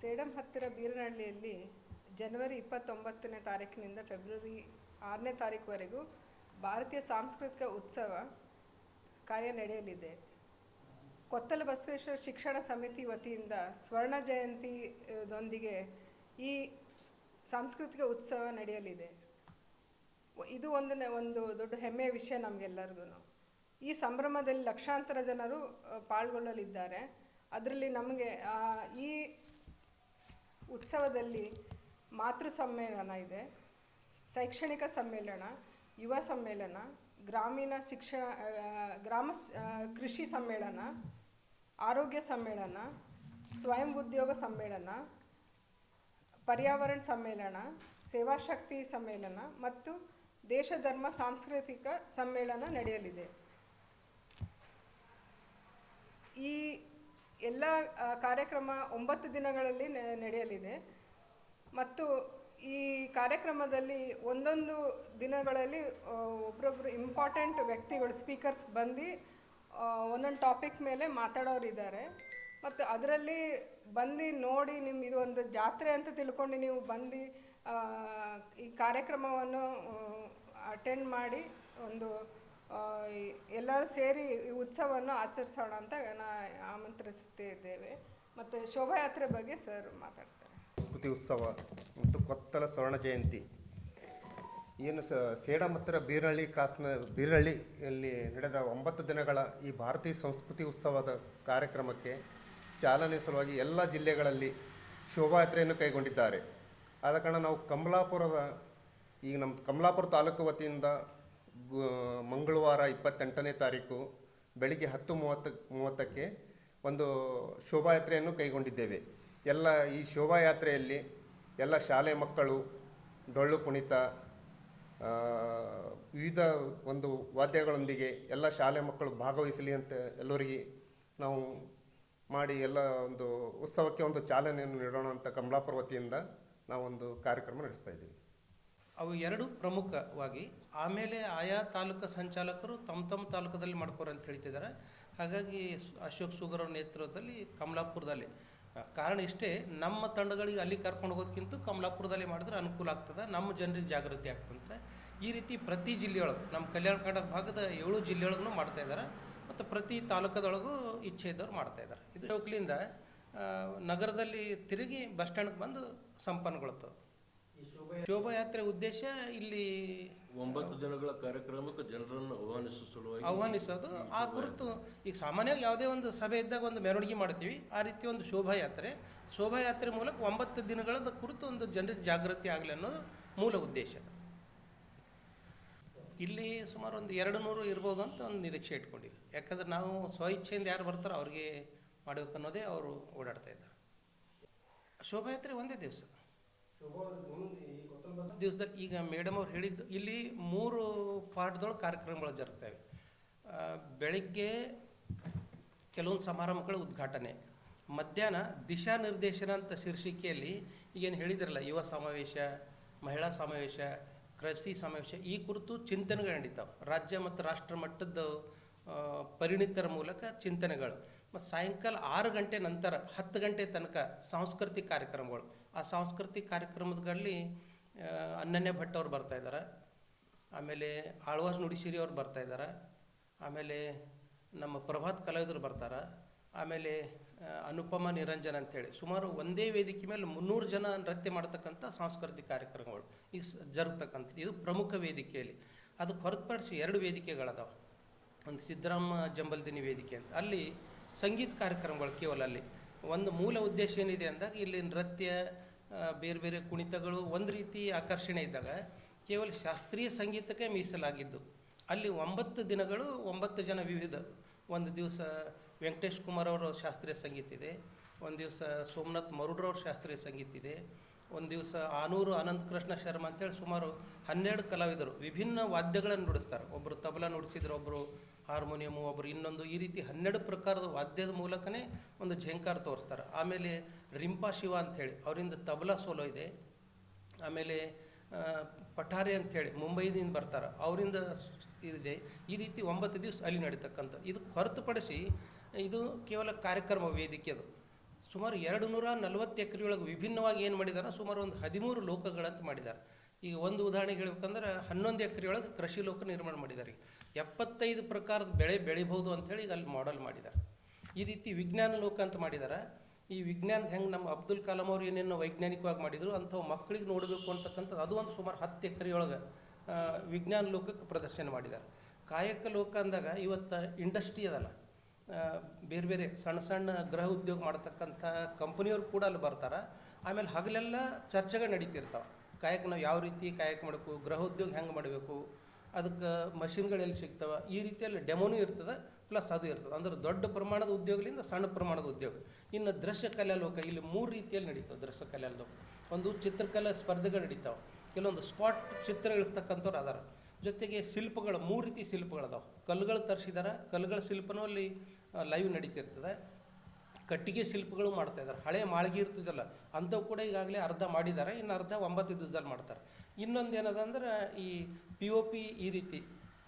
ಸೇಡಂ ಹತ್ತಿರ ಬೀರನಹಳ್ಳಿಯಲ್ಲಿ ಜನವರಿ ಇಪ್ಪತ್ತೊಂಬತ್ತನೇ ತಾರೀಕಿನಿಂದ ಫೆಬ್ರವರಿ ಆರನೇ ತಾರೀಕುವರೆಗೂ ಭಾರತೀಯ ಸಾಂಸ್ಕೃತಿಕ ಉತ್ಸವ ಕಾರ್ಯ ನಡೆಯಲಿದೆ. ಕೊತ್ತಲ ಬಸವೇಶ್ವರ ಶಿಕ್ಷಣ ಸಮಿತಿ ವತಿಯಿಂದ ಸ್ವರ್ಣ ಜಯಂತಿದೊಂದಿಗೆ ಈ ಸಾಂಸ್ಕೃತಿಕ ಉತ್ಸವ ನಡೆಯಲಿದೆ. ಇದು ಒಂದು ಒಂದು ದೊಡ್ಡ ಹೆಮ್ಮೆಯ ವಿಷಯ ನಮಗೆಲ್ಲರಿಗೂ ಈ ಸಂಭ್ರಮದಲ್ಲಿ ಲಕ್ಷಾಂತರ ಜನರು ಪಾಲ್ಗೊಳ್ಳಲಿದ್ದಾರೆ. ಅದರಲ್ಲಿ ನಮಗೆ ಈ ಉತ್ಸವದಲ್ಲಿ ಮಾತೃ ಸಮ್ಮೇಳನ ಇದೆ. ಶೈಕ್ಷಣಿಕ ಸಮ್ಮೇಳನ, ಯುವ ಸಮ್ಮೇಳನ, ಗ್ರಾಮೀಣ ಶಿಕ್ಷಣ ಗ್ರಾಮ ಕೃಷಿ ಸಮ್ಮೇಳನ, ಆರೋಗ್ಯ ಸಮ್ಮೇಳನ, ಸ್ವಯಂ ಉದ್ಯೋಗ ಸಮ್ಮೇಳನ, ಪರ್ಯಾವರಣ ಸಮ್ಮೇಳನ ಸೇವಾಶಕ್ತಿ ಸಮ್ಮೇಳನ ಮತ್ತು ದೇಶ ಧರ್ಮ ಸಾಂಸ್ಕೃತಿಕ ಸಮ್ಮೇಳನ ನಡೆಯಲಿದೆ. ಈ ಎಲ್ಲ ಕಾರ್ಯಕ್ರಮ ಒಂಬತ್ತು ದಿನಗಳಲ್ಲಿ ನಡೆಯಲಿದೆ. ಮತ್ತು ಈ ಕಾರ್ಯಕ್ರಮದಲ್ಲಿ ಒಂದೊಂದು ದಿನಗಳಲ್ಲಿ ಒಬ್ಬರೊಬ್ಬರು ಇಂಪಾರ್ಟೆಂಟ್ ವ್ಯಕ್ತಿಗಳು ಸ್ಪೀಕರ್ಸ್ ಬಂದು ಒಂದೊಂದು ಟಾಪಿಕ್ ಮೇಲೆ ಮಾತಾಡೋರಿದ್ದಾರೆ. ಮತ್ತು ಅದರಲ್ಲಿ ಬಂದು ನೋಡಿ ನಿಮ್ಮ ಇದು ಒಂದು ಜಾತ್ರೆ ಅಂತ ತಿಳ್ಕೊಂಡು ನೀವು ಬಂದು ಈ ಕಾರ್ಯಕ್ರಮವನ್ನು ಅಟೆಂಡ್ ಮಾಡಿ ಒಂದು ಎಲ್ಲರೂ ಸೇರಿ ಈ ಉತ್ಸವವನ್ನು ಆಚರಿಸೋಣ ಅಂತ ನಾ ಆಮಂತ್ರಿಸುತ್ತಿದ್ದೇವೆ ಮತ್ತು ಶೋಭಾಯಾತ್ರೆ ಬಗ್ಗೆ ಸರ್ ಮಾತಾಡ್ತಾರೆ. ಸಂಸ್ಕೃತಿ ಉತ್ಸವ ಮತ್ತು ಕೊತ್ತಲ ಸ್ವರ್ಣ ಜಯಂತಿ. ಏನು ಸ ಸೇಡ ಹತ್ತಿರ ಬೀರಹಳ್ಳಿ ಕ್ರಾಸ್ನ ಬೀರಳ್ಳಿಯಲ್ಲಿ ನಡೆದ ಒಂಬತ್ತು ದಿನಗಳ ಈ ಭಾರತೀಯ ಸಂಸ್ಕೃತಿ ಉತ್ಸವದ ಕಾರ್ಯಕ್ರಮಕ್ಕೆ ಚಾಲನೆ ಸಲುವಾಗಿ ಎಲ್ಲ ಜಿಲ್ಲೆಗಳಲ್ಲಿ ಶೋಭಾಯಾತ್ರೆಯನ್ನು ಕೈಗೊಂಡಿದ್ದಾರೆ. ಆದ ಕಾರಣ ನಾವು ಕಮಲಾಪುರದ, ಈಗ ನಮ್ಮ ಕಮಲಾಪುರ ತಾಲೂಕು ವತಿಯಿಂದ ಮಂಗಳವಾರ ಇಪ್ಪತ್ತೆಂಟನೇ ತಾರೀಕು ಬೆಳಿಗ್ಗೆ ಹತ್ತು ಮೂವತ್ತು, ಮೂವತ್ತಕ್ಕೆ ಒಂದು ಶೋಭಾಯಾತ್ರೆಯನ್ನು ಕೈಗೊಂಡಿದ್ದೇವೆ. ಎಲ್ಲ ಈ ಶೋಭಾಯಾತ್ರೆಯಲ್ಲಿ ಎಲ್ಲ ಶಾಲೆ ಮಕ್ಕಳು, ಡೊಳ್ಳು ಕುಣಿತ ವಿವಿಧ ಒಂದು ವಾದ್ಯಗಳೊಂದಿಗೆ ಎಲ್ಲ ಶಾಲೆ ಮಕ್ಕಳು ಭಾಗವಹಿಸಲಿ ಅಂತ ಎಲ್ಲರಿಗೆ ನಾವು ಮಾಡಿ ಎಲ್ಲ ಒಂದು ಉತ್ಸವಕ್ಕೆ ಒಂದು ಚಾಲನೆಯನ್ನು ನೀಡೋಣ ಅಂತ ಕಮಲಾಪರ್ವತಿಯಿಂದ ನಾವೊಂದು ಕಾರ್ಯಕ್ರಮ ನಡೆಸ್ತಾ ಇದ್ದೀವಿ. ಅವು ಎರಡು ಪ್ರಮುಖವಾಗಿ. ಆಮೇಲೆ ಆಯಾ ತಾಲೂಕು ಸಂಚಾಲಕರು ತಮ್ಮ ತಮ್ಮ ತಾಲೂಕದಲ್ಲಿ ಮಾಡ್ಕೋರು ಅಂತ ಹೇಳ್ತಿದ್ದಾರೆ. ಹಾಗಾಗಿ ಅಶೋಕ್ ಸುಗರ್ ಅವ್ರ ನೇತೃತ್ವದಲ್ಲಿ ಕಮಲಾಪುರದಲ್ಲಿ. ಕಾರಣ ಇಷ್ಟೇ, ನಮ್ಮ ತಂಡಗಳಿಗೆ ಅಲ್ಲಿ ಕರ್ಕೊಂಡು ಹೋಗೋದಕ್ಕಿಂತ ಕಮಲಾಪುರದಲ್ಲಿ ಮಾಡಿದ್ರೆ ಅನುಕೂಲ ಆಗ್ತದೆ. ನಮ್ಮ ಜನರಿಗೆ ಜಾಗೃತಿ ಆಗ್ತಂತೆ ಈ ರೀತಿ ಪ್ರತಿ ಜಿಲ್ಲೆಯೊಳಗೆ, ನಮ್ಮ ಕಲ್ಯಾಣ ಕರ್ನಾಟಕ ಭಾಗದ ಏಳು ಜಿಲ್ಲೆಯೊಳಗೂ ಮಾಡ್ತಾ ಇದ್ದಾರೆ. ಮತ್ತು ಪ್ರತಿ ತಾಲೂಕದೊಳಗೂ ಇಚ್ಛೆ ಇದ್ದವ್ರು ಮಾಡ್ತಾ ಇದ್ದಾರೆ. ಇದು ನಗರದಲ್ಲಿ ತಿರುಗಿ ಬಸ್ ಸ್ಟ್ಯಾಂಡ್ಗೆ ಬಂದು ಸಂಪನ್ನಗೊಳ್ತವೆ ಶೋಭಾಯಾತ್ರೆ ಉದ್ದೇಶ ಇಲ್ಲಿ ಒಂಬತ್ತು ದಿನಗಳ ಕಾರ್ಯಕ್ರಮಕ್ಕೆ ಜನರನ್ನು ಆಹ್ವಾನಿಸುವ ಸಲುವಾಗಿ ಆಹ್ವಾನಿಸೋದು. ಆ ಕುರಿತು ಈಗ ಸಾಮಾನ್ಯವಾಗಿ ಯಾವುದೇ ಒಂದು ಸಭೆ ಇದ್ದಾಗ ಒಂದು ಮೆರವಣಿಗೆ ಮಾಡ್ತೀವಿ. ಆ ರೀತಿ ಒಂದು ಶೋಭಾಯಾತ್ರೆ. ಶೋಭಾಯಾತ್ರೆ ಮೂಲಕ ಒಂಬತ್ತು ದಿನಗಳ ಕುರಿತು ಒಂದು ಜನರಿಗೆ ಜಾಗೃತಿ ಆಗಲಿ ಅನ್ನೋದು ಮೂಲ ಉದ್ದೇಶ. ಇಲ್ಲಿ ಸುಮಾರು ಒಂದು ಎರಡು ನೂರು ಇರ್ಬೋದು ಅಂತ ಒಂದು ನಿರೀಕ್ಷೆ ಇಟ್ಕೊಂಡಿವಿ. ಯಾಕಂದ್ರೆ ನಾವು ಸ್ವಇಚ್ಛೆಯಿಂದ ಯಾರು ಬರ್ತಾರೋ ಅವ್ರಿಗೆ ಮಾಡಬೇಕನ್ನೋದೇ ಅವರು ಓಡಾಡ್ತಾ ಇದ್ದಾರೆ. ಶೋಭಾಯಾತ್ರೆ ಒಂದೇ ದಿವಸ. ದಿವಸದಲ್ಲಿ ಈಗ ಮೇಡಮ್ ಅವ್ರು ಹೇಳಿದ್ದು, ಇಲ್ಲಿ ಮೂರು ಪಾಠದೊಳಗೆ ಕಾರ್ಯಕ್ರಮಗಳು ಜರುಗ್ತವೆ. ಬೆಳಿಗ್ಗೆ ಕೆಲವೊಂದು ಸಮಾರಂಭಗಳ ಉದ್ಘಾಟನೆ, ಮಧ್ಯಾಹ್ನ ದಿಶಾ ನಿರ್ದೇಶನ ಅಂತ ಶೀರ್ಷಿಕೆಯಲ್ಲಿ ಈಗೇನು ಹೇಳಿದ್ರಲ್ಲ, ಯುವ ಸಮಾವೇಶ, ಮಹಿಳಾ ಸಮಾವೇಶ, ಕೃಷಿ ಸಮಾವೇಶ, ಈ ಕುರಿತು ಚಿಂತನೆಗಳು ನಡೀತಾವೆ. ರಾಜ್ಯ ಮತ್ತು ರಾಷ್ಟ್ರ ಮಟ್ಟದ ಪರಿಣಿತರ ಮೂಲಕ ಚಿಂತನೆಗಳು. ಮತ್ತು ಸಾಯಂಕಾಲ ಆರು ಗಂಟೆ ನಂತರ, ಹತ್ತು ಗಂಟೆ ತನಕ ಸಾಂಸ್ಕೃತಿಕ ಕಾರ್ಯಕ್ರಮಗಳು. ಆ ಸಾಂಸ್ಕೃತಿಕ ಕಾರ್ಯಕ್ರಮದಲ್ಲಿ ಅನ್ನನ್ಯ ಭಟ್ ಅವ್ರು ಬರ್ತಾ ಇದ್ದಾರೆ ಆಮೇಲೆ ಆಳ್ವಾಸ್ ನುಡಿಸಿರಿ ಅವ್ರು ಬರ್ತಾ ಇದ್ದಾರೆ ಆಮೇಲೆ ನಮ್ಮ ಪ್ರಭಾತ್ ಕಲಾವಿದರು ಬರ್ತಾರೆ. ಆಮೇಲೆ ಅನುಪಮ ನಿರಂಜನ್ ಅಂತೇಳಿ ಸುಮಾರು ಒಂದೇ ವೇದಿಕೆ ಮೇಲೆ ಮುನ್ನೂರು ಜನ ನೃತ್ಯ ಮಾಡ್ತಕ್ಕಂಥ ಸಾಂಸ್ಕೃತಿಕ ಕಾರ್ಯಕ್ರಮಗಳು ಈಗ ಜರುಗ್ತಕ್ಕಂಥದ್ದು. ಇದು ಪ್ರಮುಖ ವೇದಿಕೆಯಲ್ಲಿ. ಅದಕ್ಕೆ ಹೊರತುಪಡಿಸಿ ಎರಡು ವೇದಿಕೆಗಳದಾವೆ. ಒಂದು ಸಿದ್ದರಾಮ ಜಂಬಲ್ದಿನಿ ವೇದಿಕೆ ಅಂತ. ಅಲ್ಲಿ ಸಂಗೀತ ಕಾರ್ಯಕ್ರಮಗಳು ಕೇವಲ ಅಲ್ಲಿ. ಒಂದು ಮೂಲ ಉದ್ದೇಶ ಏನಿದೆ ಅಂದಾಗ ಇಲ್ಲಿ ನೃತ್ಯ ಬೇರೆ ಬೇರೆ ಕುಣಿತಗಳು ಒಂದು ರೀತಿ ಆಕರ್ಷಣೆ ಇದ್ದಾಗ ಕೇವಲ ಶಾಸ್ತ್ರೀಯ ಸಂಗೀತಕ್ಕೆ ಮೀಸಲಾಗಿದ್ದು. ಅಲ್ಲಿ ಒಂಬತ್ತು ದಿನಗಳು ಒಂಬತ್ತು ಜನ ವಿವಿಧ. ಒಂದು ದಿವಸ ವೆಂಕಟೇಶ್ ಕುಮಾರ್ ಅವರ ಶಾಸ್ತ್ರೀಯ ಸಂಗೀತ ಇದೆ, ಒಂದು ದಿವಸ ಸೋಮನಾಥ್ ಮರುಡ್ರವ್ರ ಶಾಸ್ತ್ರೀಯ ಸಂಗೀತ ಇದೆ, ಒಂದು ದಿವಸ ಆನೂರು ಅನಂತ ಕೃಷ್ಣ ಶರ್ಮ ಅಂತೇಳಿ ಸುಮಾರು ಹನ್ನೆರಡು ಕಲಾವಿದರು ವಿಭಿನ್ನ ವಾದ್ಯಗಳನ್ನು ನುಡಿಸ್ತಾರೆ. ಒಬ್ಬರು ತಬಲ ನುಡಿಸಿದ್ರು ಒಬ್ಬರು ಹಾರ್ಮೋನಿಯಮು ಒಬ್ಬರು ಇನ್ನೊಂದು ಈ ರೀತಿ ಹನ್ನೆರಡು ಪ್ರಕಾರದ ವಾದ್ಯದ ಮೂಲಕನೇ ಒಂದು ಝೇಂಕಾರ ತೋರಿಸ್ತಾರೆ. ಆಮೇಲೆ ರಿಂಪಾ ಶಿವ ಅಂಥೇಳಿ, ಅವರಿಂದ ತಬಲಾ ಸೋಲೋ ಇದೆ. ಆಮೇಲೆ ಪಠಾರಿ ಅಂಥೇಳಿ ಮುಂಬೈದಿಂದ ಬರ್ತಾರೆ, ಅವರಿಂದ ಇದೆ. ಈ ರೀತಿ ಒಂಬತ್ತು ದಿವಸ ಅಲ್ಲಿ ನಡೀತಕ್ಕಂಥ, ಇದಕ್ಕೆ ಹೊರತುಪಡಿಸಿ ಇದು ಕೇವಲ ಕಾರ್ಯಕ್ರಮ ವೇದಿಕೆ ಅದು. ಸುಮಾರು ಎರಡು ನೂರ ನಲವತ್ತು ಎಕರೆಯೊಳಗೆ ವಿಭಿನ್ನವಾಗಿ ಏನು ಮಾಡಿದ್ದಾರೆ ಸುಮಾರು ಒಂದು ಹದಿಮೂರು ಲೋಕಗಳಂತ ಮಾಡಿದ್ದಾರೆ ಈಗ ಒಂದು ಉದಾಹರಣೆಗೆ ಹೇಳ್ಬೇಕಂದ್ರೆ ಹನ್ನೊಂದು ಎಕರೆಯೊಳಗೆ ಕೃಷಿ ಲೋಕ ನಿರ್ಮಾಣ ಮಾಡಿದ್ದಾರೆ ಎಪ್ಪತ್ತೈದು ಪ್ರಕಾರದ ಬೆಳೆ ಬೆಳಿಬೋದು ಅಂಥೇಳಿ ಈಗ ಅಲ್ಲಿ ಮಾಡೆಲ್ ಮಾಡಿದ್ದಾರೆ. ಈ ರೀತಿ ವಿಜ್ಞಾನ ಲೋಕ ಅಂತ ಮಾಡಿದ್ದಾರೆ ಈ ವಿಜ್ಞಾನ ಹೆಂಗೆ ನಮ್ಮ ಅಬ್ದುಲ್ ಕಲಾಂ ಅವ್ರು ಏನೇನು ವೈಜ್ಞಾನಿಕವಾಗಿ ಮಾಡಿದರು, ಅಂಥವು ಮಕ್ಕಳಿಗೆ ನೋಡಬೇಕು ಅಂತಕ್ಕಂಥದ್ದು ಅದು ಒಂದು ಸುಮಾರು ಹತ್ತು ಎಕರೆಯೊಳಗೆ ವಿಜ್ಞಾನ ಲೋಕಕ್ಕೆ ಪ್ರದರ್ಶನ ಮಾಡಿದ್ದಾರೆ ಕಾಯಕ ಲೋಕ ಅಂದಾಗ ಇವತ್ತು ಇಂಡಸ್ಟ್ರಿ ಅದಲ್ಲ. ಬೇರೆ ಬೇರೆ ಸಣ್ಣ ಸಣ್ಣ ಗೃಹ ಉದ್ಯೋಗ ಮಾಡ್ತಕ್ಕಂಥ ಕಂಪನಿಯವರು ಕೂಡ ಅಲ್ಲಿ ಬರ್ತಾರೆ. ಆಮೇಲೆ ಹಗಲೆಲ್ಲ ಚರ್ಚೆಗಳು ನಡೀತಿರ್ತಾವೆ. ಕಾಯಕ ನಾವು ಯಾವ ರೀತಿ ಕಾಯಕ ಮಾಡಬೇಕು, ಗೃಹ ಉದ್ಯೋಗ ಹೆಂಗೆ ಮಾಡಬೇಕು ಅದಕ್ಕೆ ಮಷಿನ್ಗಳು ಎಲ್ಲಿ ಸಿಗ್ತವೆ. ಈ ರೀತಿಯಲ್ಲಿ ಡೆಮೋನು ಇರ್ತದೆ, ಪ್ಲಸ್ ಅದು ಇರ್ತದೆ. ಅಂದ್ರೆ ದೊಡ್ಡ ಪ್ರಮಾಣದ ಉದ್ಯೋಗದಿಂದ ಸಣ್ಣ ಪ್ರಮಾಣದ ಉದ್ಯೋಗ. ಇನ್ನು ದೃಶ್ಯ ಕಲೆ ಲೋಕ ಇಲ್ಲಿ ಮೂರು ರೀತಿಯಲ್ಲಿ ನಡೀತವೆ ದೃಶ್ಯ ಕಲೆ ಲೋಕ ಒಂದು ಚಿತ್ರಕಲೆ ಸ್ಪರ್ಧೆಗಳು ನಡೀತಾವೆ. ಕೆಲವೊಂದು ಸ್ಪಾಟ್ ಚಿತ್ರ ಇಳಿಸ್ತಕ್ಕಂಥವ್ರು ಅದಾರ. ಜೊತೆಗೆ ಶಿಲ್ಪಗಳು, ಮೂರು ರೀತಿ ಶಿಲ್ಪಗಳದಾವೆ ಕಲ್ಲುಗಳು ತರಿಸಿದಾರೆ, ಕಲ್ಲುಗಳ ಶಿಲ್ಪನೂ ಅಲ್ಲಿ ಲೈವ್ ನಡೀತಿರ್ತದೆ. ಕಟ್ಟಿಗೆ ಶಿಲ್ಪಗಳು ಮಾಡ್ತಾ ಇದ್ದಾರೆ ಹಳೆ ಮಾಳಿಗೆ ಇರ್ತಿದ್ದಲ್ಲ ಅಂಥವು ಕೂಡ ಈಗಾಗಲೇ ಅರ್ಧ ಮಾಡಿದ್ದಾರೆ ಇನ್ನು ಅರ್ಧ ಒಂಬತ್ತು ದಿವಸದಲ್ಲಿ ಮಾಡ್ತಾರೆ. ಇನ್ನೊಂದು ಏನದಂದ್ರೆ ಈ ಪಿ ಒ ಪಿ ಈ ರೀತಿ,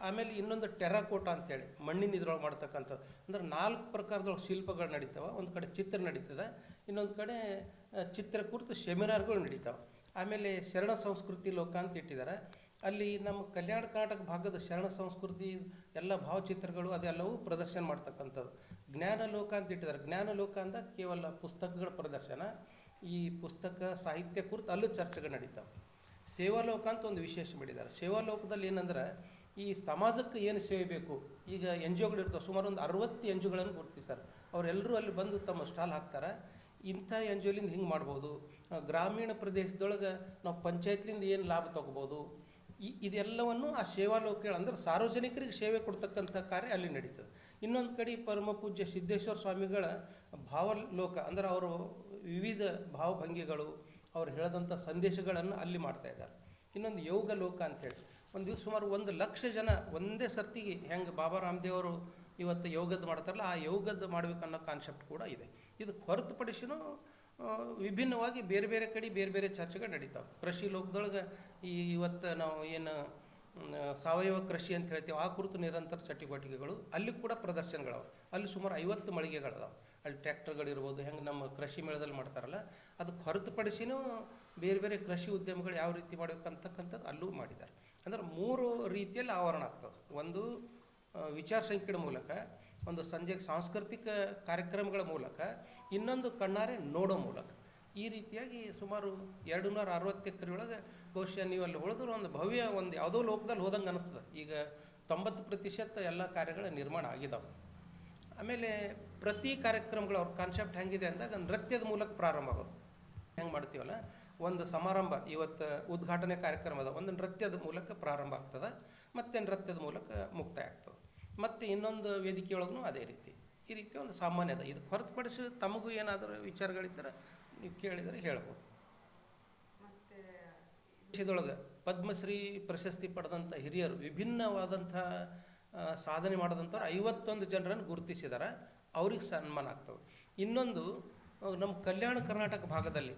ಆಮೇಲೆ ಇನ್ನೊಂದು ಟೆರಾಕೋಟ ಅಂತೇಳಿ, ಮಣ್ಣಿನ ಇದ್ರೊಳಗೆ ಮಾಡ್ತಕ್ಕಂಥದ್ದು. ಅಂದ್ರೆ ನಾಲ್ಕು ಪ್ರಕಾರದೊಳಗೆ ಶಿಲ್ಪಗಳು ನಡೀತಾವೆ. ಒಂದು ಕಡೆ ಚಿತ್ರ ನಡೀತದೆ, ಇನ್ನೊಂದು ಕಡೆ ಚಿತ್ರ ಕುರಿತು ಸೆಮಿನಾರ್ಗಳು ನಡೀತಾವೆ. ಆಮೇಲೆ ಶರಣ ಸಂಸ್ಕೃತಿ ಲೋಕ ಅಂತ ಇಟ್ಟಿದ್ದಾರೆ. ಅಲ್ಲಿ ನಮ್ಮ ಕಲ್ಯಾಣ ಕರ್ನಾಟಕ ಭಾಗದ ಶರಣ ಸಂಸ್ಕೃತಿ, ಎಲ್ಲ ಭಾವಚಿತ್ರಗಳು ಅದೆಲ್ಲವೂ ಪ್ರದರ್ಶನ ಮಾಡ್ತಕ್ಕಂಥದ್ದು. ಜ್ಞಾನ ಲೋಕ ಅಂತ ಇಟ್ಟಿದ್ದಾರೆ. ಜ್ಞಾನ ಲೋಕ ಅಂತ ಕೇವಲ ಪುಸ್ತಕಗಳ ಪ್ರದರ್ಶನ. ಈ ಪುಸ್ತಕ ಸಾಹಿತ್ಯ ಕುರಿತು ಅಲ್ಲೂ ಚರ್ಚೆಗಳು ನಡೀತಾವೆ. ಸೇವಾಲೋಕ ಅಂತ ಒಂದು ವಿಶೇಷ ಮಾಡಿದ್ದಾರೆ. ಸೇವಾಲೋಕದಲ್ಲಿ ಏನಂದ್ರೆ ಈ ಸಮಾಜಕ್ಕೆ ಏನು ಸೇವೆ ಬೇಕು? ಈಗ ಎನ್ ಜಿ ಒಗಳು ಇರ್ತಾವೆ, ಸುಮಾರು ಒಂದು ಅರವತ್ತು ಎನ್ ಜಿಗಳನ್ನು ಸರ್. ಅವರೆಲ್ಲರೂ ಅಲ್ಲಿ ಬಂದು ತಮ್ಮ ಸ್ಟಾಲ್ ಹಾಕ್ತಾರೆ. ಇಂಥ ಎನ್ ಜಿ ಒಲಿಂದ ಹಿಂಗೆ ಮಾಡ್ಬೋದು. ಗ್ರಾಮೀಣ ಪ್ರದೇಶದೊಳಗೆ ನಾವು ಪಂಚಾಯತ್ಲಿಂದ ಏನು ಲಾಭ ತಗೋಬೋದು? ಈ, ಇದೆಲ್ಲವನ್ನು ಆ ಸೇವಾಲೋಕಗಳು ಅಂದ್ರೆ ಸಾರ್ವಜನಿಕರಿಗೆ ಸೇವೆ ಕೊಡ್ತಕ್ಕಂಥ ಕಾರ್ಯ ಅಲ್ಲಿ ನಡೀತದೆ. ಇನ್ನೊಂದು ಕಡೆ ಪರಮ ಪೂಜ್ಯ ಸಿದ್ದೇಶ್ವರ ಸ್ವಾಮಿಗಳ ಭಾವಲೋಕ ಅಂದ್ರೆ ಅವರು ವಿವಿಧ ಭಾವಭಂಗಿಗಳು ಅವ್ರು ಹೇಳಿದಂಥ ಸಂದೇಶಗಳನ್ನು ಅಲ್ಲಿ ಮಾಡ್ತಾ ಇದ್ದಾರೆ. ಇನ್ನೊಂದು ಯೋಗ ಲೋಕ ಅಂತೇಳಿ ಒಂದು ದಿವಸ ಸುಮಾರು ಒಂದು ಲಕ್ಷ ಜನ ಒಂದೇ ಸರ್ತಿಗೆ ಹೆಂಗೆ ಬಾಬಾ ರಾಮದೇವ್ ಅವರು ಇವತ್ತು ಯೋಗದ ಮಾಡ್ತಾರಲ್ಲ, ಆ ಯೋಗದ ಮಾಡ್ಬೇಕನ್ನೋ ಕಾನ್ಸೆಪ್ಟ್ ಕೂಡ ಇದೆ. ಇದಕ್ಕೆ ಹೊರತುಪಡಿಸಿನೂ ವಿಭಿನ್ನವಾಗಿ ಬೇರೆ ಬೇರೆ ಕಡೆ ಬೇರೆ ಬೇರೆ ಚರ್ಚೆಗಳು ನಡೀತಾವೆ. ಕೃಷಿ ಲೋಕದೊಳಗೆ ಈ ಇವತ್ತು ನಾವು ಏನು ಸಾವಯವ ಕೃಷಿ ಅಂತ ಹೇಳ್ತೀವಿ, ಆ ಕುರಿತು ನಿರಂತರ ಚಟುವಟಿಕೆಗಳು ಅಲ್ಲಿ ಕೂಡ ಪ್ರದರ್ಶನಗಳವೆ. ಅಲ್ಲಿ ಸುಮಾರು ಐವತ್ತು ಮಳಿಗೆಗಳದಾವೆ. ಅಲ್ಲಿ ಟ್ರ್ಯಾಕ್ಟರ್ಗಳಿರ್ಬೋದು, ಹೆಂಗೆ ನಮ್ಮ ಕೃಷಿ ಮೇಳದಲ್ಲಿ ಮಾಡ್ತಾರಲ್ಲ, ಅದಕ್ಕೆ ಹೊರತುಪಡಿಸಿನೂ ಬೇರೆ ಬೇರೆ ಕೃಷಿ ಉದ್ಯಮಗಳು ಯಾವ ರೀತಿ ಮಾಡಬೇಕಂತಕ್ಕಂಥದ್ದು ಅಲ್ಲೂ ಮಾಡಿದ್ದಾರೆ. ಅಂದ್ರೆ ಮೂರು ರೀತಿಯಲ್ಲಿ ಆವರಣ ಆಗ್ತದೆ. ಒಂದು ವಿಚಾರ ಸಂಕಿರಣ ಮೂಲಕ, ಒಂದು ಸಂಜೆ ಸಾಂಸ್ಕೃತಿಕ ಕಾರ್ಯಕ್ರಮಗಳ ಮೂಲಕ, ಇನ್ನೊಂದು ಕಣ್ಣಾರೆ ನೋಡೋ ಮೂಲಕ. ಈ ರೀತಿಯಾಗಿ ಸುಮಾರು ಎರಡು ನೂರ ಅರವತ್ತು ಒಳಗೆ ಬಹುಶಃ ನೀವು ಅಲ್ಲಿ ಉಳಿದ್ರು ಒಂದು ಭವ್ಯ ಒಂದು ಯಾವುದೋ ಲೋಕದಲ್ಲಿ ಹೋದಂಗೆ ಅನಿಸ್ತದೆ. ಈಗ ತೊಂಬತ್ತು ಪ್ರತಿಶತ ಎಲ್ಲ ಕಾರ್ಯಗಳ ನಿರ್ಮಾಣ ಆಗಿದ್ದಾವೆ ಆಮೇಲೆ ಪ್ರತಿ ಕಾರ್ಯಕ್ರಮಗಳು ಅವ್ರ ಕಾನ್ಸೆಪ್ಟ್ ಹೆಂಗಿದೆ ಅಂದಾಗ ನೃತ್ಯದ ಮೂಲಕ ಪ್ರಾರಂಭ ಆಗೋದು. ಹೆಂಗೆ ಮಾಡ್ತೀವಲ್ಲ? ಒಂದು ಸಮಾರಂಭ ಇವತ್ತು ಉದ್ಘಾಟನೆ ಕಾರ್ಯಕ್ರಮದ ಒಂದು ನೃತ್ಯದ ಮೂಲಕ ಪ್ರಾರಂಭ ಆಗ್ತದೆ ಮತ್ತು ನೃತ್ಯದ ಮೂಲಕ ಮುಕ್ತಾಯ ಆಗ್ತದೆ. ಮತ್ತು ಇನ್ನೊಂದು ವೇದಿಕೆಯೊಳಗೂ ಅದೇ ರೀತಿ. ಈ ರೀತಿ ಒಂದು ಸಾಮಾನ್ಯ ಅದ. ಇದಕ್ಕೆ ಹೊರತುಪಡಿಸಿ ತಮಗೂ ಏನಾದರೂ ವಿಚಾರಗಳಿದ್ದರೆ ನೀವು ಕೇಳಿದರೆ ಹೇಳ್ಬೋದು. ದೇಶದೊಳಗೆ ಪದ್ಮಶ್ರೀ ಪ್ರಶಸ್ತಿ ಪಡೆದಂಥ ಹಿರಿಯರು ವಿಭಿನ್ನವಾದಂಥ ಸಾಧನೆ ಮಾಡಿದಂಥವ್ರು ಐವತ್ತೊಂದು ಜನರನ್ನು ಗುರುತಿಸಿದ್ದಾರೆ ಅವ್ರಿಗೆ ಸನ್ಮಾನ ಆಗ್ತವೆ. ಇನ್ನೊಂದು ನಮ್ಮ ಕಲ್ಯಾಣ ಕರ್ನಾಟಕ ಭಾಗದಲ್ಲಿ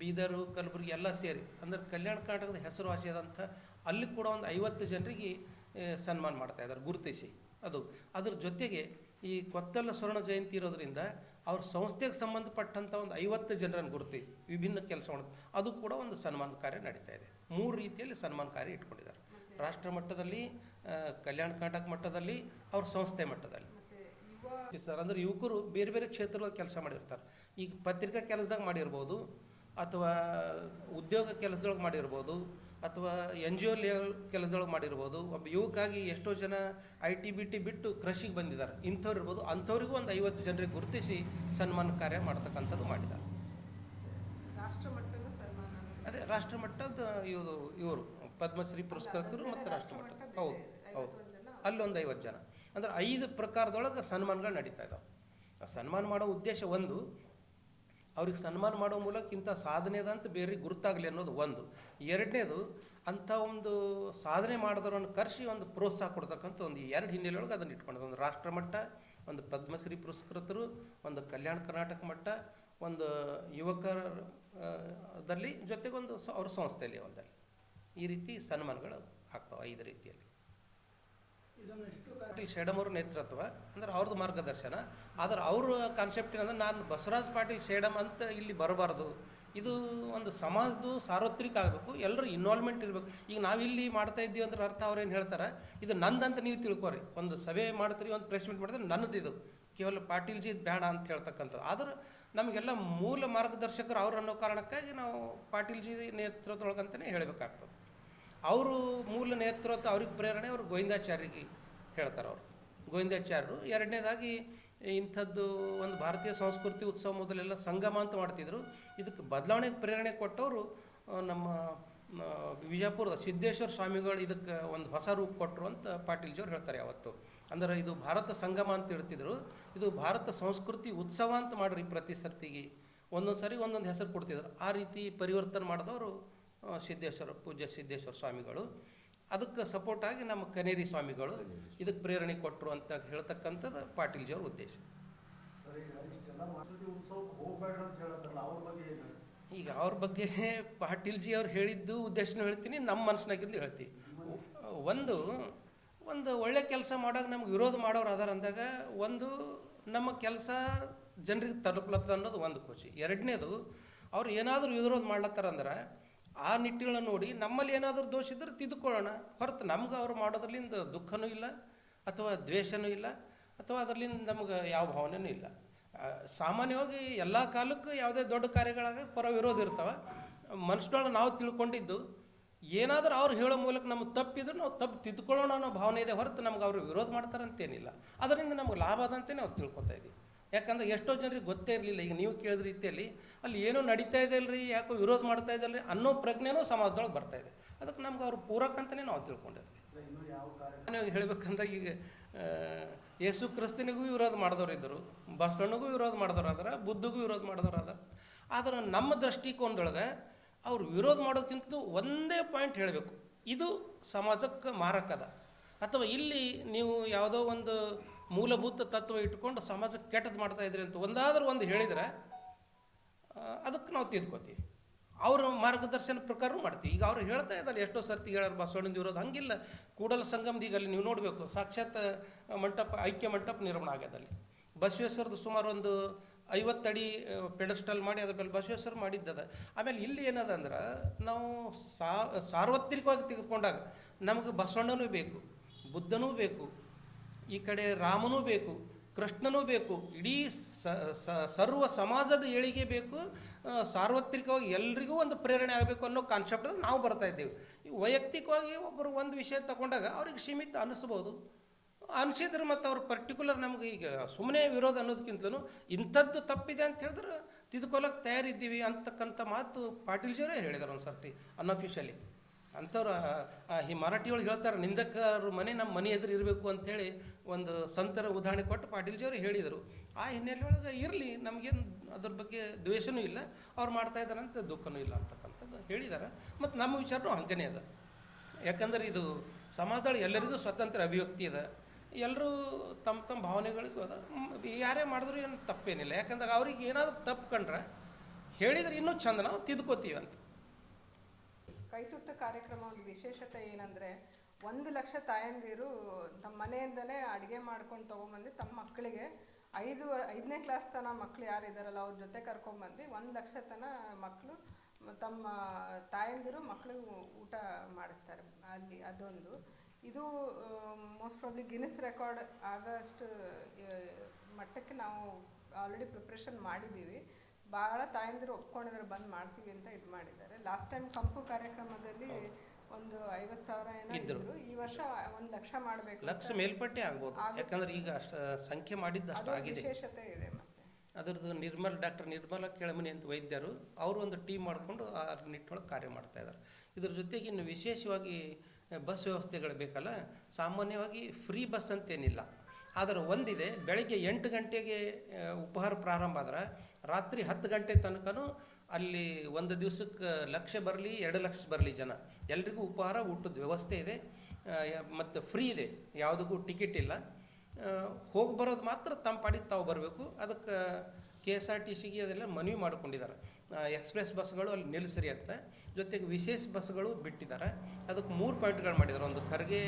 ಬೀದರು, ಕಲಬುರಗಿ ಎಲ್ಲ ಸೇರಿ, ಅಂದ್ರೆ ಕಲ್ಯಾಣ ಕರ್ನಾಟಕದ ಹೆಸರುವಾಸಿಯಾದಂಥ ಅಲ್ಲಿ ಕೂಡ ಒಂದು ಐವತ್ತು ಜನರಿಗೆ ಸನ್ಮಾನ ಮಾಡ್ತಾ ಇದ್ದಾರೆ, ಗುರುತಿಸಿ. ಅದು, ಅದ್ರ ಜೊತೆಗೆ ಈ ಕೊತ್ತಲ ಸ್ವರ್ಣ ಜಯಂತಿ ಇರೋದರಿಂದ ಅವ್ರ ಸಂಸ್ಥೆಗೆ ಸಂಬಂಧಪಟ್ಟಂಥ ಒಂದು ಐವತ್ತು ಜನರನ್ನು ಗುರುತಿ, ವಿಭಿನ್ನ ಕೆಲಸ ಮಾಡೋದು ಅದು ಕೂಡ ಒಂದು ಸನ್ಮಾನ ಕಾರ್ಯ ನಡೀತಾ ಇದೆ. ಮೂರು ರೀತಿಯಲ್ಲಿ ಸನ್ಮಾನ ಕಾರ್ಯ ಇಟ್ಕೊಂಡಿದ್ದಾರೆ. ರಾಷ್ಟ್ರ ಮಟ್ಟದಲ್ಲಿ ಕಲ್ಯಾಣ ಕರ್ನಾಟಕ ಮಟ್ಟದಲ್ಲಿ, ಅವ್ರ ಸಂಸ್ಥೆ ಮಟ್ಟದಲ್ಲಿ. ಸರ್. ಅಂದ್ರೆ ಯುವಕರು ಬೇರೆ ಬೇರೆ ಕ್ಷೇತ್ರಗಳಲ್ಲಿ ಕೆಲಸ ಮಾಡಿರ್ತಾರೆ. ಈಗ ಪತ್ರಿಕಾ ಕೆಲಸದಾಗ ಮಾಡಿರ್ಬೋದು ಅಥವಾ ಉದ್ಯೋಗ ಕೆಲಸದೊಳಗೆ ಮಾಡಿರ್ಬೋದು ಅಥವಾ ಎನ್ ಜಿ ಒ ಲೆವೆಲ್ ಕೆಲಸದೊಳಗೆ ಮಾಡಿರ್ಬೋದು ಒಬ್ಬ ಯುವಕಾಗಿ ಎಷ್ಟೋ ಜನ ಐ ಟಿ ಬಿ ಟಿ ಬಿಟ್ಟು ಕೃಷಿಗೆ ಬಂದಿದ್ದಾರೆ. ಇಂಥವ್ರು ಇರ್ಬೋದು. ಅಂಥವ್ರಿಗೂ ಒಂದು ಐವತ್ತು ಜನರಿಗೆ ಗುರುತಿಸಿ ಸನ್ಮಾನ ಕಾರ್ಯ ಮಾಡ್ತಕ್ಕಂಥದ್ದು ಮಾಡಿದ್ದಾರೆ. ಅದೇ ರಾಷ್ಟ್ರ ಮಟ್ಟದ ಇವರು ಇವರು ಪದ್ಮಶ್ರೀ ಪುರಸ್ಕೃತರು ಮತ್ತು ರಾಷ್ಟ್ರ ಮಟ್ಟ ಹೌದು ಹೌದು. ಅಲ್ಲೊಂದು ಐವತ್ತು ಜನ. ಅಂದ್ರೆ ಐದು ಪ್ರಕಾರದೊಳಗೆ ಸನ್ಮಾನಗಳು ನಡೀತಾ ಇದ್ದಾವೆ ಆ ಸನ್ಮಾನ ಮಾಡೋ ಉದ್ದೇಶ ಒಂದು, ಅವ್ರಿಗೆ ಸನ್ಮಾನ ಮಾಡೋ ಮೂಲಕ ಇಂಥ ಸಾಧನೆ ಅದ ಅಂತ ಬೇರೆ ಗುರುತಾಗಲಿ ಅನ್ನೋದು ಒಂದು. ಎರಡನೇದು, ಅಂಥ ಒಂದು ಸಾಧನೆ ಮಾಡಿದವರನ್ನು ಕರೆಸಿ ಒಂದು ಪ್ರೋತ್ಸಾಹ ಕೊಡ್ತಕ್ಕಂಥ ಒಂದು ಎರಡು ಹಿನ್ನೆಲೆಯೊಳಗೆ ಅದನ್ನು ಇಟ್ಕೊಂಡಿದ್ದು ಒಂದು ರಾಷ್ಟ್ರ ಮಟ್ಟ, ಒಂದು ಪದ್ಮಶ್ರೀ ಪುರಸ್ಕೃತರು, ಒಂದು ಕಲ್ಯಾಣ ಕರ್ನಾಟಕ ಮಟ್ಟ, ಒಂದು ಯುವಕರದಲ್ಲಿ ಜೊತೆಗೊಂದು ಅವ್ರ ಸಂಸ್ಥೆಯಲ್ಲಿ ಒಂದಲ್ಲಿ. ಈ ರೀತಿ ಸನ್ಮಾನಗಳು ಆಗ್ತಾವೆ ಐದು ರೀತಿಯಲ್ಲಿ. ಪಾಟೀಲ್ ಶೇಡಮ್ ಅವ್ರ ನೇತೃತ್ವ, ಅಂದ್ರೆ ಅವ್ರದ್ದು ಮಾರ್ಗದರ್ಶನ. ಆದ್ರೆ ಅವ್ರ ಕಾನ್ಸೆಪ್ಟ್ ಏನಂದ್ರೆ ನಾನು ಬಸವರಾಜ್ ಪಾಟೀಲ್ ಶೇಡಮ್ ಅಂತ ಇಲ್ಲಿ ಬರಬಾರ್ದು. ಇದು ಒಂದು ಸಮಾಜದ್ದು ಸಾರ್ವತ್ರಿಕ ಆಗಬೇಕು, ಎಲ್ಲರೂ ಇನ್ವಾಲ್ವ್ಮೆಂಟ್ ಇರಬೇಕು. ಈಗ ನಾವಿಲ್ಲಿ ಮಾಡ್ತಾ ಇದ್ದೀವಿ ಅಂದ್ರೆ ಅರ್ಥ ಅವ್ರೇನು ಹೇಳ್ತಾರೆ, ಇದು ನಂದಂತ ನೀವು ತಿಳ್ಕೊರಿ. ಒಂದು ಸಭೆ ಮಾಡ್ತೀರಿ, ಒಂದು ಪ್ರೆಸ್ ಮೀಟ್ ಮಾಡಿದ್ರೆ ನನ್ನದು ಇದು. ಕೇವಲ ಪಾಟೀಲ್ಜಿ ಬೇಡ ಅಂತ ಹೇಳ್ತಕ್ಕಂಥದ್ದು. ಆದ್ರೆ ನಮಗೆಲ್ಲ ಮೂಲ ಮಾರ್ಗದರ್ಶಕರು ಅವ್ರು ಅನ್ನೋ ಕಾರಣಕ್ಕಾಗಿ ನಾವು ಪಾಟೀಲ್ಜಿ ನೇತೃತ್ವದೊಳಗಂತಲೇ ಹೇಳಬೇಕಾಗ್ತದೆ. ಅವರು ಮೂಲ ನೇತೃತ್ವ, ಅವ್ರಿಗೆ ಪ್ರೇರಣೆ ಅವರು ಗೋವಿಂದಾಚಾರ್ಯರಿಗೆ ಹೇಳ್ತಾರೆ ಅವರು. ಗೋವಿಂದಾಚಾರ್ಯರು ಎರಡನೇದಾಗಿ ಇಂಥದ್ದು ಒಂದು ಭಾರತೀಯ ಸಂಸ್ಕೃತಿ ಉತ್ಸವ ಮೊದಲೆಲ್ಲ ಸಂಗಮ ಅಂತ ಮಾಡ್ತಿದ್ರು. ಇದಕ್ಕೆ ಬದಲಾವಣೆಗೆ ಪ್ರೇರಣೆ ಕೊಟ್ಟವರು ನಮ್ಮ ವಿಜಯಪುರದ ಸಿದ್ದೇಶ್ವರ ಸ್ವಾಮಿಗಳು ಇದಕ್ಕೆ ಒಂದು ಹೊಸ ರೂಪ ಕೊಟ್ಟರು ಅಂತ ಪಾಟೀಲ್ಜಿಯವ್ರು ಹೇಳ್ತಾರೆ ಯಾವತ್ತು. ಅಂದ್ರೆ ಇದು ಭಾರತ ಸಂಗಮ ಅಂತ ಹೇಳ್ತಿದ್ರು. ಇದು ಭಾರತ ಸಂಸ್ಕೃತಿ ಉತ್ಸವ ಅಂತ ಮಾಡ್ರಿ ಪ್ರತಿ ಸರ್ತಿಗೆ. ಒಂದೊಂದು ಸರಿ ಒಂದೊಂದು ಹೆಸರು ಕೊಡ್ತಿದ್ರು. ಆ ರೀತಿ ಪರಿವರ್ತನೆ ಮಾಡಿದವರು ಸಿದ್ದೇಶ್ವರ ಪೂಜ್ಯ ಸಿದ್ದೇಶ್ವರ ಸ್ವಾಮಿಗಳು. ಅದಕ್ಕೆ ಸಪೋರ್ಟ್ ಆಗಿ ನಮ್ಮ ಕನೇರಿ ಸ್ವಾಮಿಗಳು ಇದಕ್ಕೆ ಪ್ರೇರಣೆ ಕೊಟ್ಟರು ಅಂತ ಹೇಳ್ತಕ್ಕಂಥದ್ದು ಪಾಟೀಲ್ಜಿಯವ್ರ ಉದ್ದೇಶ. ಈಗ ಅವ್ರ ಬಗ್ಗೆ ಏನು? ಈಗ ಅವ್ರ ಬಗ್ಗೆ ಪಾಟೀಲ್ಜಿ ಅವ್ರು ಹೇಳಿದ್ದು ಉದ್ದೇಶನೂ ಹೇಳ್ತೀನಿ ನಮ್ಮ ಮನಸ್ಸಿನಾಗಿದ್ದು ಹೇಳ್ತೀನಿ. ಒಂದು ಒಂದು ಒಳ್ಳೆ ಕೆಲಸ ಮಾಡೋಕೆ ನಮ್ಗೆ ವಿರೋಧ ಮಾಡೋರು ಅದಾರ ಅಂದಾಗ ಒಂದು ನಮ್ಮ ಕೆಲಸ ಜನರಿಗೆ ತಲುಪ್ಲತ್ತದ ಅನ್ನೋದು ಒಂದು ಖುಷಿ. ಎರಡನೇದು ಅವ್ರು ಏನಾದರೂ ವಿರೋಧ ಮಾಡ್ಲತ್ತಾರ ಅಂದ್ರೆ ಆ ನಿಟ್ಟಿಗಳನ್ನ ನೋಡಿ ನಮ್ಮಲ್ಲಿ ಏನಾದರೂ ದೋಷ ಇದ್ದರೆ ತಿದ್ದುಕೊಳ್ಳೋಣ ಹೊರತು ನಮ್ಗೆ ಅವ್ರು ಮಾಡೋದ್ರಲ್ಲಿಂದ ದುಃಖನೂ ಇಲ್ಲ, ಅಥವಾ ದ್ವೇಷನೂ ಇಲ್ಲ, ಅಥವಾ ಅದರಲ್ಲಿಂದ ನಮ್ಗೆ ಯಾವ ಭಾವನೆಯೂ ಇಲ್ಲ. ಸಾಮಾನ್ಯವಾಗಿ ಎಲ್ಲ ಕಾಲಕ್ಕೂ ಯಾವುದೇ ದೊಡ್ಡ ಕಾರ್ಯಗಳಾಗ ಪರ ವಿರೋಧ ಇರ್ತವೆ. ಮನುಷ್ಯನೊಳಗೆ ನಾವು ತಿಳ್ಕೊಂಡಿದ್ದು, ಏನಾದರೂ ಅವ್ರು ಹೇಳೋ ಮೂಲಕ ನಮ್ಗೆ ತಪ್ಪಿದ್ರೂ ನಾವು ತಪ್ಪು ತಿದ್ದುಕೊಳ್ಳೋಣ ಅನ್ನೋ ಭಾವನೆ ಇದೆ. ಹೊರತು ನಮ್ಗೆ ಅವರು ವಿರೋಧ ಮಾಡ್ತಾರಂತೇನಿಲ್ಲ. ಅದರಿಂದ ನಮ್ಗೆ ಲಾಭ ಅದಂತೆ ನಾವು ತಿಳ್ಕೊತಾ ಇದ್ದೀವಿ. ಯಾಕಂದ್ರೆ ಎಷ್ಟೋ ಜನರಿಗೆ ಗೊತ್ತೇ ಇರಲಿಲ್ಲ. ಈಗ ನೀವು ಕೇಳಿದ ರೀತಿಯಲ್ಲಿ ಅಲ್ಲಿ ಏನೋ ನಡೀತಾ ಇದೆ ಅಲ್ರಿ, ಯಾಕೋ ವಿರೋಧ ಮಾಡ್ತಾ ಇದಲ್ರಿ ಅನ್ನೋ ಪ್ರಜ್ಞೆನೂ ಸಮಾಜದೊಳಗೆ ಬರ್ತಾ ಇದೆ. ಅದಕ್ಕೆ ನಮ್ಗೆ ಅವ್ರು ಪೂರಕ ಅಂತಲೇ ನಾವು ತಿಳ್ಕೊಂಡಿರ್ತೀವಿ ನಾನು ಹೇಳ್ಬೇಕಂದ್ರೆ ಈಗ ಯೇಸು ಕ್ರಿಸ್ತನಿಗೂ ವಿರೋಧ ಮಾಡಿದವರು ಇದ್ದರು ಬಸವಣ್ಣಗೂ ವಿರೋಧ ಮಾಡಿದವರಾದ್ರೆ ಬುದ್ಧಗೂ ವಿರೋಧ ಮಾಡಿದವರಾದ್ರೆ ಆದರೆ. ಆದ್ರೆ ನಮ್ಮ ದೃಷ್ಟಿಕೋನದೊಳಗೆ ಅವ್ರು ವಿರೋಧ ಮಾಡೋದಕ್ಕಿಂತ ಒಂದೇ ಪಾಯಿಂಟ್ ಹೇಳಬೇಕು. ಇದು ಸಮಾಜಕ್ಕೆ ಮಾರಕದ. ಅಥವಾ ಇಲ್ಲಿ ನೀವು ಯಾವುದೋ ಒಂದು ಮೂಲಭೂತ ತತ್ವ ಇಟ್ಕೊಂಡು ಸಮಾಜಕ್ಕೆ ಕೆಟ್ಟದ್ದು ಮಾಡ್ತಾ ಇದ್ರಿ ಅಂತ ಒಂದಾದ್ರೂ ಒಂದು ಹೇಳಿದ್ರೆ ಅದಕ್ಕೆ ನಾವು ತಿದ್ಕೋತೀವಿ ಅವ್ರ ಮಾರ್ಗದರ್ಶನ ಪ್ರಕಾರ ಮಾಡ್ತೀವಿ. ಈಗ ಅವ್ರು ಹೇಳ್ತಾ ಇದ್ದಾರೆ, ಎಷ್ಟೋ ಸರ್ತಿ ಹೇಳೋರು ಬಸವಣ್ಣನ ಇರೋದು ಹಂಗಿಲ್ಲ. ಕೂಡಲ ಸಂಗಮದ ಅಲ್ಲಿ ನೀವು ನೋಡಬೇಕು, ಸಾಕ್ಷಾತ್ ಮಂಟಪ, ಐಕ್ಯ ಮಂಟಪ ನಿರ್ಮಾಣ ಆಗ್ಯದ ಅಲ್ಲಿ. ಬಸವೇಶ್ವರದ ಸುಮಾರು ಒಂದು ಐವತ್ತಡಿ ಪೆಡಸ್ಟಲ್ ಮಾಡಿ ಅದ್ರ ಮೇಲೆ ಬಸವೇಶ್ವರ ಮಾಡಿದ್ದದ. ಆಮೇಲೆ ಇಲ್ಲಿ ಏನದ ಅಂದ್ರೆ, ನಾವು ಸಾರ್ವತ್ರಿಕವಾಗಿ ತೆಗೆದುಕೊಂಡಾಗ ನಮಗೆ ಬಸವಣ್ಣನೂ ಬೇಕು, ಬುದ್ಧನೂ ಬೇಕು ಈ ಕಡೆ ರಾಮನೂ ಬೇಕು, ಕೃಷ್ಣನೂ ಬೇಕು, ಇಡೀ ಸರ್ವ ಸಮಾಜದ ಏಳಿಗೆ ಬೇಕು ಸಾರ್ವತ್ರಿಕವಾಗಿ ಎಲ್ರಿಗೂ ಒಂದು ಪ್ರೇರಣೆ ಆಗಬೇಕು ಅನ್ನೋ ಕಾನ್ಸೆಪ್ಟ್ ನಾವು ಬರ್ತಾ ಇದ್ದೇವೆ. ವೈಯಕ್ತಿಕವಾಗಿ ಒಬ್ಬರು ಒಂದು ವಿಷಯ ತಗೊಂಡಾಗ ಅವ್ರಿಗೆ ಸೀಮಿತ ಅನಿಸ್ಬೋದು. ಅನಿಸಿದ್ರೆ ಮತ್ತು ಅವ್ರು ಪರ್ಟಿಕ್ಯುಲರ್ ನಮ್ಗೆ ಈಗ ಸುಮ್ಮನೆ ವಿರೋಧ ಅನ್ನೋದಕ್ಕಿಂತಲೂ ಇಂಥದ್ದು ತಪ್ಪಿದೆ ಅಂತ ಹೇಳಿದ್ರೆ ತಿದ್ಕೊಳ್ಳೋಕೆ ತಯಾರಿದ್ದೀವಿ ಅಂತಕ್ಕಂಥ ಮಾತು ಪಾಟೀಲ್ಜಿಯವರೇ ಹೇಳಿದಾರೆ ಒಂದು ಸರ್ತಿ ಅನ್ಅಫಿಷಿಯಲಿ ಅಂಥವ್ರು ಈ ಮರಾಠಿ ಒಳಗೆ ಹೇಳ್ತಾರೆ ನಿಂದಕರು ಮನೆ ನಮ್ಮ ಮನೆ ಎದುರು ಇರಬೇಕು ಅಂಥೇಳಿ ಒಂದು ಸಂತರ ಉದಾಹರಣೆ ಕೊಟ್ಟು ಪಾಟೀಲ್ಜಿಯವರು ಹೇಳಿದರು. ಆ ಹಿನ್ನೆಲೆಯೊಳಗೆ ಇರಲಿ, ನಮಗೇನು ಅದ್ರ ಬಗ್ಗೆ ದ್ವೇಷನೂ ಇಲ್ಲ, ಅವ್ರು ಮಾಡ್ತಾ ಇದ್ದಾರಂತ, ದುಃಖನೂ ಇಲ್ಲ ಅಂತಕ್ಕಂಥದ್ದು ಹೇಳಿದ್ದಾರೆ ಮತ್ತು ನಮ್ಮ ವಿಚಾರನೂ ಹಂಗನೇ ಅದ. ಯಾಕಂದ್ರೆ ಇದು ಸಮಾಜದೊಳಗೆ ಎಲ್ಲರಿಗೂ ಸ್ವತಂತ್ರ ಅಭಿವ್ಯಕ್ತಿ ಇದೆ ಎಲ್ಲರೂ ತಮ್ಮ ತಮ್ಮ ಭಾವನೆಗಳಿಗೂ ಅದ. ಯಾರೇ ಮಾಡಿದ್ರು ಏನು ತಪ್ಪೇನಿಲ್ಲ. ಯಾಕಂದ್ರೆ ಅವ್ರಿಗೆ ಏನಾದರೂ ತಪ್ಪು ಕಂಡ್ರೆ ಹೇಳಿದ್ರೆ ಇನ್ನೂ ಚಂದ ನಾವು ತಿದ್ಕೋತೀವಿ ಅಂತ ಕೈತುತ್ತ ಕಾರ್ಯಕ್ರಮ ಒಂದು ವಿಶೇಷತೆ ಏನಂದ್ರೆ, ಒಂದು ಲಕ್ಷ ತಾಯಂದಿರು ತಮ್ಮ ಮನೆಯಿಂದಲೇ ಅಡುಗೆ ಮಾಡ್ಕೊಂಡು ತೊಗೊಂಬಂದು ತಮ್ಮ ಮಕ್ಕಳಿಗೆ ಐದು, ಐದನೇ ಕ್ಲಾಸ್ ತನ ಮಕ್ಕಳು ಯಾರಿದಾರಲ್ಲ ಅವ್ರ ಜೊತೆ ಕರ್ಕೊಂಬಂದು ಒಂದು ಲಕ್ಷ ತನ ಮಕ್ಕಳು ತಮ್ಮ ತಾಯಂದಿರು ಮಕ್ಕಳಿಗೆ ಊಟ ಮಾಡಿಸ್ತಾರೆ ಅಲ್ಲಿ ಅದೊಂದು. ಇದು ಮೋಸ್ಟ್ ಪ್ರಾಬ್ಲಿ ಗಿನ್ನಿಸ್ ರೆಕಾರ್ಡ್ ಆಗೋಷ್ಟು ಮಟ್ಟಕ್ಕೆ ನಾವು ಆಲ್ರೆಡಿ ಪ್ರಿಪ್ರೇಷನ್ ಮಾಡಿದ್ದೀವಿ. ಭಾಳ ತಾಯಂದಿರು ಒಪ್ಕೊಂಡಿದ್ದಾರೆ ಬಂದ್ ಮಾಡ್ತೀವಿ ಅಂತ ಇದು ಮಾಡಿದ್ದಾರೆ. ಲಾಸ್ಟ್ ಟೈಮ್ ಕಂಪು ಕಾರ್ಯಕ್ರಮದಲ್ಲಿ ಒಂದು ಐವತ್ತು ಸಾವಿರ ಏನೋ ಇದ್ರು. ಈ ವರ್ಷ ಒಂದು ಲಕ್ಷ ಮಾಡಬೇಕು ಲಕ್ಷ ಮೇಲ್ಪಟ್ಟೆ ಆಗ್ಬೋದು. ಯಾಕಂದ್ರೆ ಈಗ ಅಷ್ಟು ಸಂಖ್ಯೆ ಮಾಡಿದ್ದು ಅಷ್ಟು ಆಗಿದೆ. ವಿಶೇಷತೆ ಇದೆ ಮತ್ತೆ. ಅದರದ್ದು ನಿರ್ಮಲ್ ಡಾಕ್ಟರ್ ನಿರ್ಮಲ ಕೆಳಮನಿ ಅಂತ ವೈದ್ಯರು ಅವರು ಒಂದು ಟೀಮ್ ಮಾಡಿಕೊಂಡು ಆ ನಿಟ್ಟೊಳಗೆ ಕಾರ್ಯ ಮಾಡ್ತಾ ಇದ್ದಾರೆ ಇದ್ರ ಜೊತೆಗೆ ಇನ್ನು ವಿಶೇಷವಾಗಿ ಬಸ್ ವ್ಯವಸ್ಥೆಗಳು ಬೇಕಲ್ಲ ಸಾಮಾನ್ಯವಾಗಿ ಫ್ರೀ ಬಸ್ ಅಂತೇನಿಲ್ಲ. ಆದರೆ ಒಂದಿದೆ ಬೆಳಗ್ಗೆ ಎಂಟು ಗಂಟೆಗೆ ಉಪಹಾರ ಪ್ರಾರಂಭ ಆದ್ರೆ ರಾತ್ರಿ ಹತ್ತು ಗಂಟೆ ತನಕನೂ ಅಲ್ಲಿ ಒಂದು ದಿವ್ಸಕ್ಕೆ ಲಕ್ಷ ಬರಲಿ, ಎರಡು ಲಕ್ಷ ಬರಲಿ ಜನ. ಎಲ್ರಿಗೂ ಉಪಹಾರ, ಊಟದ ವ್ಯವಸ್ಥೆ ಇದೆ. ಮತ್ತು ಫ್ರೀ ಇದೆ. ಯಾವುದಕ್ಕೂ ಟಿಕೆಟ್ ಇಲ್ಲ. ಹೋಗಿ ಬರೋದು ಮಾತ್ರ ತಮ್ಮ ಪಾಡಿಗೆ ತಾವು ಬರಬೇಕು. ಅದಕ್ಕೆ ಕೆ ಎಸ್ ಆರ್ ಟಿ ಸಿಗೆ ಅದೆಲ್ಲ ಮನವಿ ಮಾಡ್ಕೊಂಡಿದ್ದಾರೆ. ಎಕ್ಸ್ಪ್ರೆಸ್ ಬಸ್ಗಳು ಅಲ್ಲಿ ನಿಲ್ಲಿಸ್ರಿ ಅಂತ ಜೊತೆಗೆ ವಿಶೇಷ ಬಸ್ಗಳು ಬಿಟ್ಟಿದ್ದಾರೆ. ಅದಕ್ಕೆ ಮೂರು ಪಾಯಿಂಟ್ಗಳು ಮಾಡಿದ್ದಾರೆ. ಒಂದು ಖರ್ಗೆ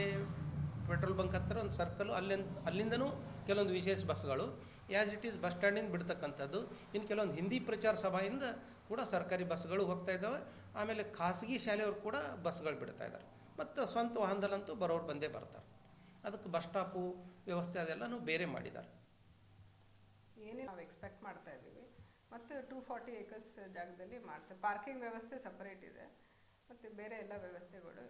ಪೆಟ್ರೋಲ್ ಬಂಕ್ ಹತ್ತಿರ ಒಂದು ಸರ್ಕಲು, ಅಲ್ಲಿಂದ, ಅಲ್ಲಿಂದನೂ ಕೆಲವೊಂದು ವಿಶೇಷ ಬಸ್ಗಳು. ಆ್ಯಸ್ ಇಟ್ ಈಸ್ ಬಸ್ ಸ್ಟ್ಯಾಂಡಿಂದ ಬಿಡ್ತಕ್ಕಂಥದ್ದು. ಇನ್ನು ಕೆಲವೊಂದು ಹಿಂದಿ ಪ್ರಚಾರ ಸಭೆಯಿಂದ ಕೂಡ ಸರ್ಕಾರಿ ಬಸ್ಗಳು ಹೋಗ್ತಾ ಇದ್ದಾವೆ. ಆಮೇಲೆ ಖಾಸಗಿ ಶಾಲೆಯವರು ಕೂಡ ಬಸ್ಗಳು ಬಿಡ್ತಾ ಇದ್ದಾರೆ. ಮತ್ತು ಸ್ವಂತ ವಾಹನದಲ್ಲಂತೂ ಬರೋರು ಬಂದೇ ಬರ್ತಾರೆ. ಅದಕ್ಕೆ ಬಸ್ ಸ್ಟಾಪು ವ್ಯವಸ್ಥೆ ಅದೆಲ್ಲನೂ ಬೇರೆ ಮಾಡಿದ್ದಾರೆ. ಏನೇ ನಾವು ಎಕ್ಸ್ಪೆಕ್ಟ್ ಮಾಡ್ತಾ ಇದ್ದೀವಿ. ಮತ್ತು ಟೂ ಫಾರ್ಟಿ ಏಕರ್ಸ್ ಜಾಗದಲ್ಲಿ ಮಾಡ್ತೇವೆ ಪಾರ್ಕಿಂಗ್ ವ್ಯವಸ್ಥೆ ಸಪರೇಟ್ ಇದೆ. ಮತ್ತು ಬೇರೆ ಎಲ್ಲ ವ್ಯವಸ್ಥೆಗಳು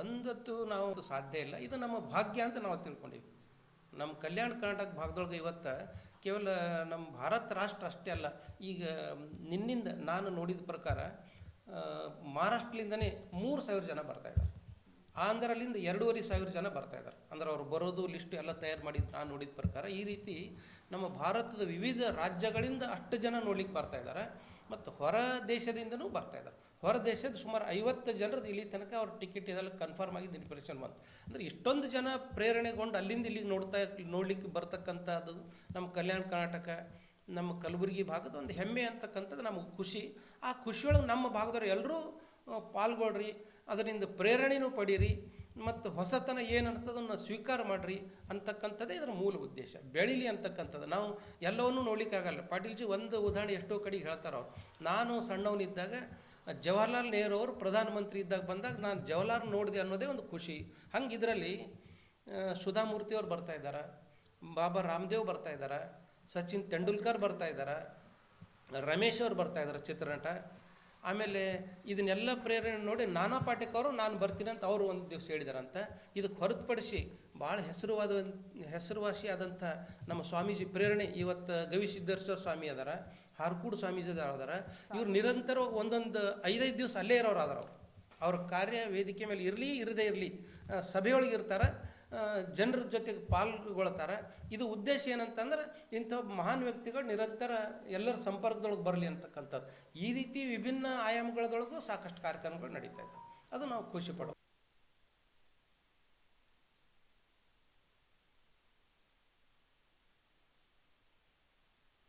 ಒಂದತ್ತು ನಾವು ಸಾಧ್ಯ ಇಲ್ಲ. ಇದು ನಮ್ಮ ಭಾಗ್ಯ ಅಂತ ನಾವು ತಿಳ್ಕೊಂಡಿವಿ. ನಮ್ಮ ಕಲ್ಯಾಣ ಕರ್ನಾಟಕ ಭಾಗದೊಳಗೆ ಇವತ್ತು ಕೇವಲ ನಮ್ಮ ಭಾರತ ರಾಷ್ಟ್ರ ಅಷ್ಟೇ ಅಲ್ಲ, ಈಗ ನಿನ್ನಿಂದ ನಾನು ನೋಡಿದ ಪ್ರಕಾರ ಮಹಾರಾಷ್ಟ್ರಲಿಂದನೇ ಮೂರು ಸಾವಿರ ಜನ ಬರ್ತಾ ಇದ್ದಾರೆ. ಆಂಧ್ರಲಿಂದ ಎರಡೂವರೆ ಸಾವಿರ ಜನ ಬರ್ತಾ ಇದ್ದಾರೆ. ಅಂದ್ರೆ ಅವರು ಬರೋದು, ಲಿಸ್ಟ್ ಎಲ್ಲ ತಯಾರು ಮಾಡಿದ್ದು ನಾನು ನೋಡಿದ ಪ್ರಕಾರ ಈ ರೀತಿ ನಮ್ಮ ಭಾರತದ ವಿವಿಧ ರಾಜ್ಯಗಳಿಂದ ಅಷ್ಟು ಜನ ನೋಡ್ಲಿಕ್ಕೆ ಬರ್ತಾ ಇದ್ದಾರೆ, ಮತ್ತು ಹೊರ ದೇಶದಿಂದನೂ ಬರ್ತಾ ಇದ್ದಾರೆ. ಹೊರ ದೇಶದ ಸುಮಾರು ಐವತ್ತು ಜನರದ್ದು ಇಲ್ಲಿ ತನಕ ಅವ್ರ ಟಿಕೆಟ್ ಇದೆಲ್ಲ ಕನ್ಫರ್ಮ್ ಆಗಿದ್ದು ಇನ್ಫಾರ್ಮೇಷನ್ ಬಂತು ಅಂದರೆ ಇಷ್ಟೊಂದು ಜನ ಪ್ರೇರಣೆಗೊಂಡು ಅಲ್ಲಿಂದ ಇಲ್ಲಿಗೆ ನೋಡ್ತಾ ನೋಡ್ಲಿಕ್ಕೆ ಬರ್ತಕ್ಕಂಥದ್ದು ನಮ್ಮ ಕಲ್ಯಾಣ ಕರ್ನಾಟಕ, ನಮ್ಮ ಕಲಬುರಗಿ ಭಾಗದ ಒಂದು ಹೆಮ್ಮೆ ಅಂತಕ್ಕಂಥದ್ದು ನಮಗೆ ಖುಷಿ. ಆ ಖುಷಿಯೊಳಗೆ ನಮ್ಮ ಭಾಗದವ್ರು ಎಲ್ಲರೂ ಪಾಲ್ಗೊಳ್ಳ್ರಿ ಅದರಿಂದ ಪ್ರೇರಣೆನೂ ಪಡೀರಿ, ಮತ್ತು ಹೊಸತನ ಏನಂತದನ್ನು ಸ್ವೀಕಾರ ಮಾಡಿರಿ ಅಂತಕ್ಕಂಥದ್ದೇ ಇದರ ಮೂಲ ಉದ್ದೇಶ. ಬೆಳೀಲಿ ಅಂತಕ್ಕಂಥದ್ದು. ನಾವು ಎಲ್ಲವನ್ನೂ ನೋಡ್ಲಿಕ್ಕಾಗಲ್ಲ. ಪಾಟೀಲ್ಜಿ ಒಂದು ಉದಾಹರಣೆ ಎಷ್ಟೋ ಕಡೆ ಹೇಳ್ತಾರೆ ನಾನು ಸಣ್ಣವನಿದ್ದಾಗ ಜವಾಹರ್ಲಾಲ್ ನೆಹರು ಅವರು ಪ್ರಧಾನಮಂತ್ರಿ ಇದ್ದಾಗ ಬಂದಾಗ ನಾನು ಜವಾಹರ್ಲಾಲ್ ನೋಡಿದೆ ಅನ್ನೋದೇ ಒಂದು ಖುಷಿ. ಹಂಗೆ ಇದರಲ್ಲಿ ಸುಧಾಮೂರ್ತಿ ಅವ್ರು ಬರ್ತಾ ಇದ್ದಾರೆ, ಬಾಬಾ ರಾಮದೇವ್ ಬರ್ತಾ ಇದ್ದಾರೆ, ಸಚಿನ್ ತೆಂಡೂಲ್ಕರ್ ಬರ್ತಾ ಇದ್ದಾರೆ, ರಮೇಶ್ ಅವ್ರು ಬರ್ತಾ ಇದ್ದಾರೆ ಚಿತ್ರನಟ. ಆಮೇಲೆ ಇದನ್ನೆಲ್ಲ ಪ್ರೇರಣೆ ನೋಡಿ ನಾನಾ ಪಾಟೇಕರ್ ಅವರು, ನಾನು ಬರ್ತೀನಿ ಅಂತ ಅವರು ಒಂದು ದಿವಸ ಹೇಳಿದಾರಂತೆ. ಇದಕ್ಕೆ ಹೊರತುಪಡಿಸಿ ಭಾಳ ಹೆಸರುವಾದ ಹೆಸರುವಾಸಿ ಆದಂಥ ನಮ್ಮ ಸ್ವಾಮೀಜಿ ಪ್ರೇರಣೆ ಇವತ್ತು ಗವಿಸಿದ್ದೇಶ್ವರ ಸ್ವಾಮಿ ಅದಾರ, ಹಾರ್ಕೂಡು ಸ್ವಾಮೀಜಿ ಅದಾರ. ಇವ್ರು ನಿರಂತರವಾಗಿ ಒಂದೊಂದು ಐದೈದು ದಿವಸ ಅಲ್ಲೇ ಇರೋರು ಅವ್ರು ಅವ್ರ ಕಾರ್ಯ ವೇದಿಕೆ ಮೇಲೆ ಇರಲಿ, ಇರದೇ ಇರಲಿ ಸಭೆಯೊಳಗೆ ಇರ್ತಾರೆ ಜನರ ಜೊತೆಗೆ ಪಾಲ್ಗೊಳ್ತಾರೆ. ಇದು ಉದ್ದೇಶ ಏನಂತಂದ್ರೆ ಇಂಥ ಮಹಾನ್ ವ್ಯಕ್ತಿಗಳು ನಿರಂತರ ಎಲ್ಲರ ಸಂಪರ್ಕದೊಳಗೆ ಬರಲಿ ಅಂತಕ್ಕಂಥದ್ದು. ಈ ರೀತಿ ವಿಭಿನ್ನ ಆಯಾಮಗಳದೊಳಗೂ ಸಾಕಷ್ಟು ಕಾರ್ಯಕ್ರಮಗಳು ನಡೀತಾ ಇದ್ದಾವೆ. ಅದು ನಾವು ಖುಷಿ ಪಡೋದು.